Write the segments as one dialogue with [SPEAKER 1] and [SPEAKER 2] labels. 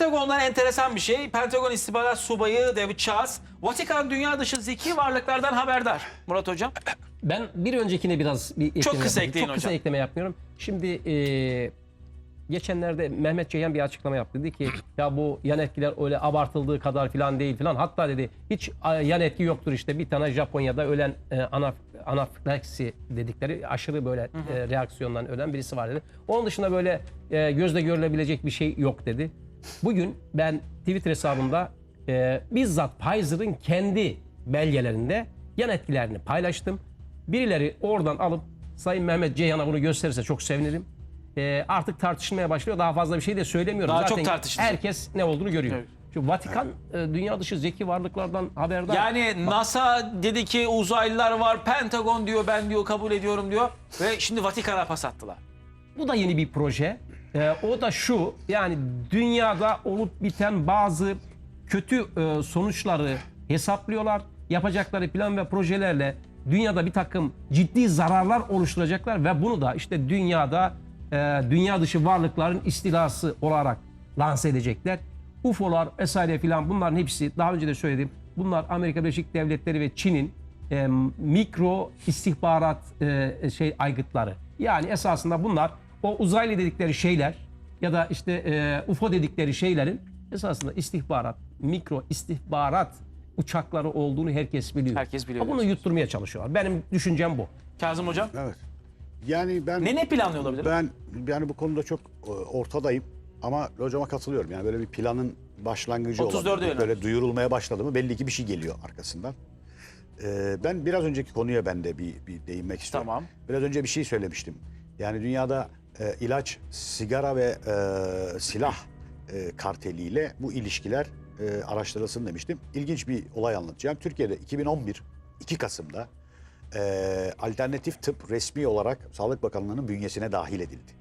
[SPEAKER 1] Pentagon'dan enteresan bir şey. Pentagon istihbarat subayı David Charles, Vatikan dünya dışı zeki varlıklardan haberdar. Murat Hocam.
[SPEAKER 2] Ben bir öncekine biraz bir ekleme
[SPEAKER 1] kısa
[SPEAKER 2] yapayım.
[SPEAKER 1] ekleyin
[SPEAKER 2] Çok kısa
[SPEAKER 1] hocam.
[SPEAKER 2] ekleme yapmıyorum. Şimdi e, geçenlerde Mehmet Ceyhan bir açıklama yaptı. Dedi ki ya bu yan etkiler öyle abartıldığı kadar falan değil falan. Hatta dedi hiç yan etki yoktur işte. Bir tane Japonya'da ölen e, anaf, anafilaksi dedikleri aşırı böyle e, reaksiyondan ölen birisi var dedi. Onun dışında böyle e, gözle görülebilecek bir şey yok dedi. Bugün ben Twitter hesabımda e, bizzat Pfizer'ın kendi belgelerinde yan etkilerini paylaştım. Birileri oradan alıp Sayın Mehmet Ceyhan'a bunu gösterirse çok sevinirim. Ee, artık tartışılmaya başlıyor. Daha fazla bir şey de söylemiyorum.
[SPEAKER 1] Daha çok
[SPEAKER 2] Zaten
[SPEAKER 1] tartışılacak.
[SPEAKER 2] Herkes ne olduğunu görüyor.
[SPEAKER 1] Evet.
[SPEAKER 2] Şu Vatikan e, dünya dışı zeki varlıklardan haberdar.
[SPEAKER 1] Yani NASA dedi ki uzaylılar var, Pentagon diyor ben diyor kabul ediyorum diyor. Ve şimdi Vatikan'a pas attılar.
[SPEAKER 2] Bu da yeni bir proje. Ee, o da şu yani dünyada olup biten bazı kötü e, sonuçları hesaplıyorlar. Yapacakları plan ve projelerle dünyada bir takım ciddi zararlar oluşturacaklar ve bunu da işte dünyada e, dünya dışı varlıkların istilası olarak lanse edecekler. UFO'lar vesaire filan bunların hepsi daha önce de söyledim. Bunlar Amerika Birleşik Devletleri ve Çin'in e, mikro istihbarat e, şey aygıtları. Yani esasında bunlar o uzaylı dedikleri şeyler ya da işte e, UFO dedikleri şeylerin esasında istihbarat, mikro istihbarat uçakları olduğunu herkes biliyor.
[SPEAKER 1] Herkes biliyor
[SPEAKER 2] Ama Bunu yutturmaya çalışıyorlar. Benim düşüncem bu.
[SPEAKER 1] Kazım Hocam
[SPEAKER 3] Evet. Yani ben
[SPEAKER 1] ne ne planlıyor olabilir?
[SPEAKER 3] ben yani bu konuda çok e, ortadayım ama hocama katılıyorum. Yani böyle bir planın başlangıcı
[SPEAKER 1] 34'e
[SPEAKER 3] olan
[SPEAKER 1] yönelik.
[SPEAKER 3] böyle duyurulmaya başladı mı belli ki bir şey geliyor arkasından. Ee, ben biraz önceki konuya ben de bir, bir değinmek istiyorum.
[SPEAKER 1] Tamam.
[SPEAKER 3] Biraz önce bir şey söylemiştim. Yani dünyada e, ilaç, sigara ve e, silah e, karteliyle bu ilişkiler e, araştırılsın demiştim. İlginç bir olay anlatacağım. Türkiye'de 2011 2 Kasım'da e, alternatif tıp resmi olarak Sağlık Bakanlığı'nın bünyesine dahil edildi.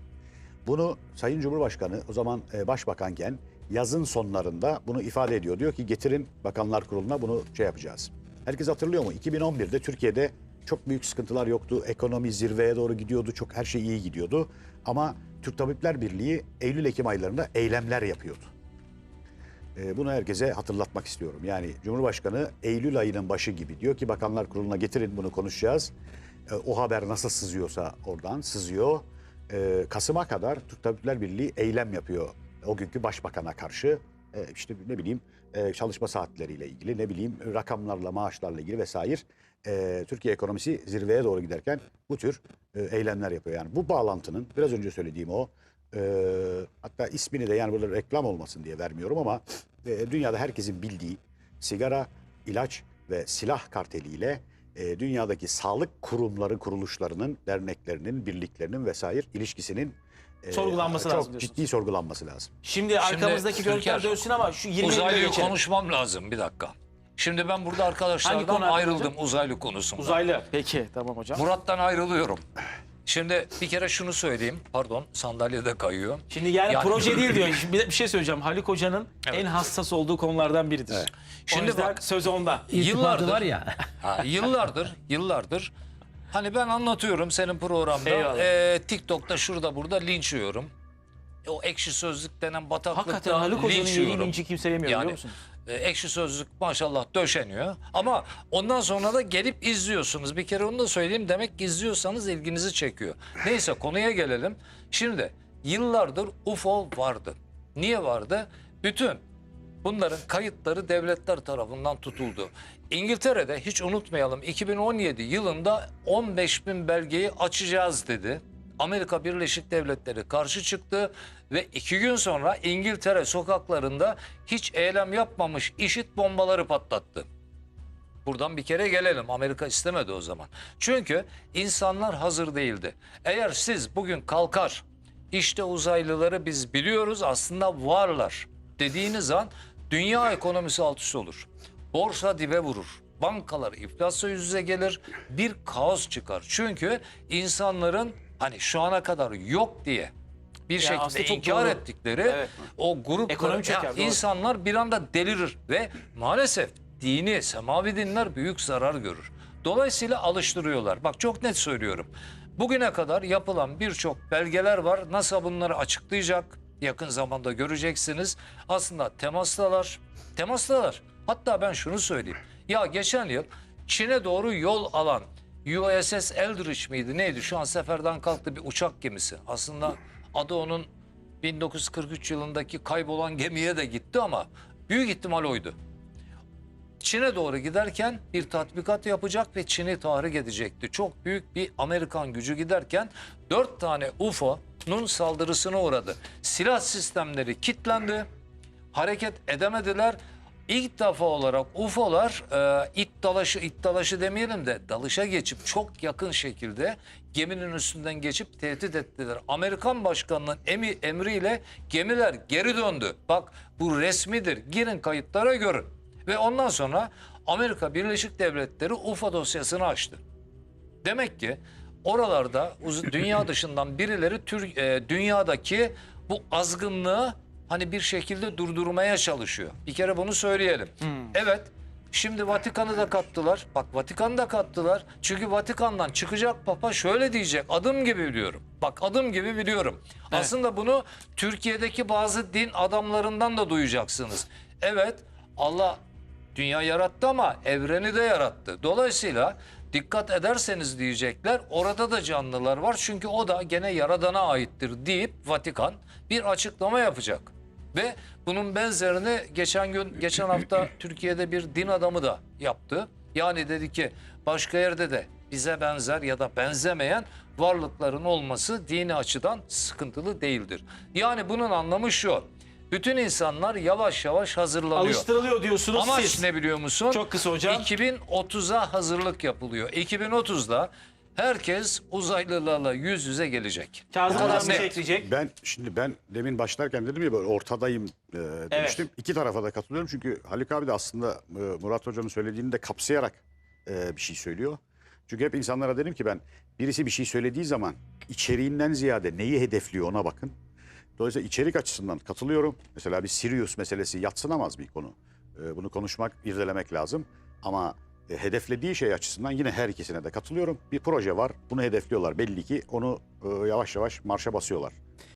[SPEAKER 3] Bunu Sayın Cumhurbaşkanı o zaman e, başbakanken yazın sonlarında bunu ifade ediyor. Diyor ki getirin Bakanlar Kurulu'na bunu şey yapacağız. Herkes hatırlıyor mu? 2011'de Türkiye'de çok büyük sıkıntılar yoktu. Ekonomi zirveye doğru gidiyordu. Çok her şey iyi gidiyordu. Ama Türk Tabipler Birliği Eylül-Ekim aylarında eylemler yapıyordu. E, Bunu herkese hatırlatmak istiyorum. Yani Cumhurbaşkanı Eylül ayının başı gibi diyor ki Bakanlar Kurulu'na getirin bunu konuşacağız. E, O haber nasıl sızıyorsa oradan sızıyor. E, Kasım'a kadar Türk Tabipler Birliği eylem yapıyor. O günkü başbakana karşı işte ne bileyim e, çalışma saatleriyle ilgili ne bileyim rakamlarla maaşlarla ilgili vesaire. E, Türkiye ekonomisi zirveye doğru giderken bu tür e, eylemler yapıyor. Yani bu bağlantının biraz önce söylediğim o e, hatta ismini de yani burada reklam olmasın diye vermiyorum ama e, dünyada herkesin bildiği sigara, ilaç ve silah karteliyle e, dünyadaki sağlık kurumları, kuruluşlarının, derneklerinin, birliklerinin vesaire ilişkisinin e,
[SPEAKER 1] Sorgulanması
[SPEAKER 3] çok
[SPEAKER 1] lazım diyorsunuz.
[SPEAKER 3] ciddi sorgulanması lazım.
[SPEAKER 1] Şimdi arkamızdaki görüntüler
[SPEAKER 4] Türker,
[SPEAKER 1] dönsün ama şu 20
[SPEAKER 4] Uzaylıyı
[SPEAKER 1] geçelim.
[SPEAKER 4] konuşmam lazım bir dakika. Şimdi ben burada
[SPEAKER 1] Hangi
[SPEAKER 4] arkadaşlardan
[SPEAKER 1] konu
[SPEAKER 4] ayrıldım
[SPEAKER 1] hocam?
[SPEAKER 4] uzaylı konusunda.
[SPEAKER 1] Uzaylı. Peki tamam hocam.
[SPEAKER 4] Murat'tan ayrılıyorum. Şimdi bir kere şunu söyleyeyim. Pardon sandalyede kayıyor.
[SPEAKER 1] Şimdi yani,
[SPEAKER 4] Yani-
[SPEAKER 1] proje değil diyor. Şimdi bir, bir şey söyleyeceğim. Haluk Hoca'nın en hassas olduğu konulardan biridir.
[SPEAKER 3] Evet.
[SPEAKER 1] Şimdi
[SPEAKER 4] Şimdi
[SPEAKER 1] bak
[SPEAKER 4] bak-
[SPEAKER 1] söz onda.
[SPEAKER 2] İrtibatı
[SPEAKER 4] Yıllardır-
[SPEAKER 2] var ya.
[SPEAKER 4] Ha, yıllardır, yıllardır hani ben anlatıyorum senin programda.
[SPEAKER 1] Eyvallah.
[SPEAKER 4] Ee, TikTok'ta şurada burada linç yiyorum. O ekşi sözlük denen bataklıkta
[SPEAKER 1] Hakikaten Haluk Hoca'nın
[SPEAKER 4] linç yiyorum.
[SPEAKER 1] linci kimse yemiyor biliyor
[SPEAKER 4] Yani
[SPEAKER 1] musun?
[SPEAKER 4] e, ekşi sözlük maşallah döşeniyor. Ama ondan sonra da gelip izliyorsunuz. Bir kere onu da söyleyeyim. Demek ki izliyorsanız ilginizi çekiyor. Neyse konuya gelelim. Şimdi yıllardır UFO vardı. Niye vardı? Bütün bunların kayıtları devletler tarafından tutuldu. İngiltere'de hiç unutmayalım 2017 yılında 15 bin belgeyi açacağız dedi. Amerika Birleşik Devletleri karşı çıktı ve iki gün sonra İngiltere sokaklarında hiç eylem yapmamış işit bombaları patlattı. Buradan bir kere gelelim. Amerika istemedi o zaman. Çünkü insanlar hazır değildi. Eğer siz bugün kalkar işte uzaylıları biz biliyoruz aslında varlar dediğiniz an dünya ekonomisi alt üst olur. Borsa dibe vurur. Bankalar iflasla yüz yüze gelir. Bir kaos çıkar. Çünkü insanların hani şu ana kadar yok diye bir
[SPEAKER 1] aslında
[SPEAKER 4] şekilde inkar
[SPEAKER 1] doğru.
[SPEAKER 4] ettikleri
[SPEAKER 1] Evet.
[SPEAKER 4] o grup
[SPEAKER 1] doğru.
[SPEAKER 4] insanlar bir anda delirir ve maalesef dini, semavi dinler büyük zarar görür. Dolayısıyla alıştırıyorlar. Bak çok net söylüyorum. Bugüne kadar yapılan birçok belgeler var. NASA bunları açıklayacak. Yakın zamanda göreceksiniz. Aslında temastalar, temastalar. Hatta ben şunu söyleyeyim. Ya geçen yıl Çin'e doğru yol alan USS Eldridge miydi neydi? Şu an seferden kalktı bir uçak gemisi. Aslında adı onun 1943 yılındaki kaybolan gemiye de gitti ama büyük ihtimal oydu. Çin'e doğru giderken bir tatbikat yapacak ve Çin'i tahrik edecekti. Çok büyük bir Amerikan gücü giderken dört tane UFO'nun saldırısına uğradı. Silah sistemleri kilitlendi, hareket edemediler. İlk defa olarak UFO'lar e, it dalaşı demeyelim de dalışa geçip çok yakın şekilde geminin üstünden geçip tehdit ettiler. Amerikan başkanının emi, emriyle gemiler geri döndü. Bak bu resmidir. Girin kayıtlara görün. Ve ondan sonra Amerika Birleşik Devletleri UFO dosyasını açtı. Demek ki oralarda dünya dışından birileri tür, e, dünyadaki bu azgınlığı hani bir şekilde durdurmaya çalışıyor. Bir kere bunu söyleyelim. Evet. Şimdi Vatikan'ı da kattılar. Bak Vatikan'ı da kattılar. Çünkü Vatikan'dan çıkacak papa şöyle diyecek. Adım gibi biliyorum. Bak adım gibi biliyorum. Aslında bunu Türkiye'deki bazı din adamlarından da duyacaksınız. Evet Allah Dünya yarattı ama evreni de yarattı. Dolayısıyla dikkat ederseniz diyecekler orada da canlılar var çünkü o da gene yaradana aittir deyip Vatikan bir açıklama yapacak. Ve bunun benzerini geçen gün geçen hafta Türkiye'de bir din adamı da yaptı. Yani dedi ki başka yerde de bize benzer ya da benzemeyen varlıkların olması dini açıdan sıkıntılı değildir. Yani bunun anlamı şu. Bütün insanlar yavaş yavaş hazırlanıyor.
[SPEAKER 1] Alıştırılıyor diyorsunuz
[SPEAKER 4] Amaç
[SPEAKER 1] siz.
[SPEAKER 4] ne biliyor musun?
[SPEAKER 1] Çok kısa hocam.
[SPEAKER 4] 2030'a hazırlık yapılıyor. 2030'da herkes uzaylılarla yüz yüze gelecek.
[SPEAKER 1] Kazım hocam
[SPEAKER 4] net.
[SPEAKER 1] ekleyecek.
[SPEAKER 3] Ben şimdi ben demin başlarken dedim ya böyle ortadayım e, demiştim. İki tarafa da katılıyorum çünkü Haluk abi de aslında e, Murat Hoca'nın söylediğini de kapsayarak e, bir şey söylüyor. Çünkü hep insanlara dedim ki ben birisi bir şey söylediği zaman içeriğinden ziyade neyi hedefliyor ona bakın. Dolayısıyla içerik açısından katılıyorum. Mesela bir Sirius meselesi yatsınamaz bir konu. E, bunu konuşmak, irdelemek lazım. Ama e, hedeflediği şey açısından yine her ikisine de katılıyorum. Bir proje var, bunu hedefliyorlar. Belli ki onu e, yavaş yavaş marşa basıyorlar.